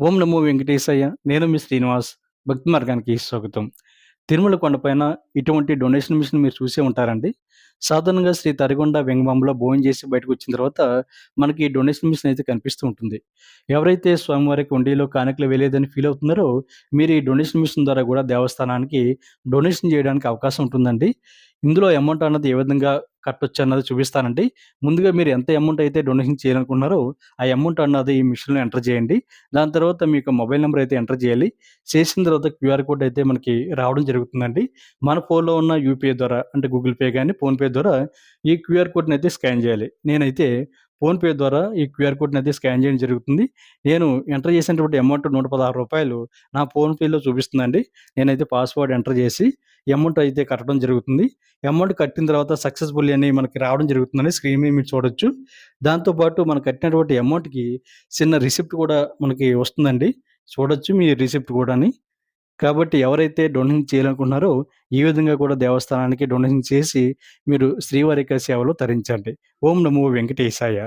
ఓం నమో వెంకటేశయ్య నేను మీ శ్రీనివాస్. భక్తి మార్గానికి స్వాగతం. తిరుమల కొండపైన ఇటువంటి డొనేషన్ మిషన్ మీరు చూసే ఉంటారండి. సాధారణంగా శ్రీ తరిగొండ వెంగమంలో భోజనం చేసి బయటకు వచ్చిన తర్వాత మనకి ఈ డొనేషన్ మిషన్ అయితే కనిపిస్తూ ఉంటుంది. ఎవరైతే స్వామివారికి ఉండిలో కానుకలు వేయలేదని ఫీల్ అవుతున్నారో మీరు ఈ డొనేషన్ మిషన్ ద్వారా కూడా దేవస్థానానికి డొనేషన్ చేయడానికి అవకాశం ఉంటుందండి. ఇందులో అమౌంట్ అన్నది ఏ విధంగా కట్టొచ్చు అన్నది చూపిస్తానండి. ముందుగా మీరు ఎంత అమౌంట్ అయితే డొనేషన్ చేయాలనుకున్నారో ఆ అమౌంట్ అన్నది ఈ మిషన్లో ఎంటర్ చేయండి. దాని తర్వాత మీకు మొబైల్ నెంబర్ అయితే ఎంటర్ చేయాలి. చేసిన తర్వాత క్యూఆర్ కోడ్ అయితే మనకి రావడం జరుగుతుందండి. మన ఫోన్లో ఉన్న యూపీఐ ద్వారా అంటే గూగుల్ పే కానీ ఫోన్పే ద్వారా ఈ క్యూఆర్ కోడ్ని అయితే స్కాన్ చేయాలి. నేనైతే ఫోన్పే ద్వారా ఈ క్యూఆర్ కోడ్ని అయితే స్కాన్ చేయడం జరుగుతుంది. నేను ఎంటర్ చేసినటువంటి అమౌంట్ నూట పదహారు రూపాయలు నా ఫోన్పేలో చూపిస్తుందండి. నేనైతే పాస్వర్డ్ ఎంటర్ చేసి అమౌంట్ అయితే కట్టడం జరుగుతుంది. అమౌంట్ కట్టిన తర్వాత సక్సెస్ఫుల్ అని మనకి రావడం జరుగుతుందని స్క్రీన్ మీద మీరు చూడొచ్చు. దాంతోపాటు మనం కట్టినటువంటి అమౌంట్కి చిన్న రిసిప్ట్ కూడా మనకి వస్తుందండి. చూడొచ్చు మీ రిసిప్ట్ కూడాని. కాబట్టి ఎవరైతే డొనేషన్ చేయాలనుకుంటున్నారో ఈ విధంగా కూడా దేవస్థానానికి డొనేషన్ చేసి మీరు శ్రీవారిక సేవలో తరించండి. ఓం నమో వెంకటేశాయ.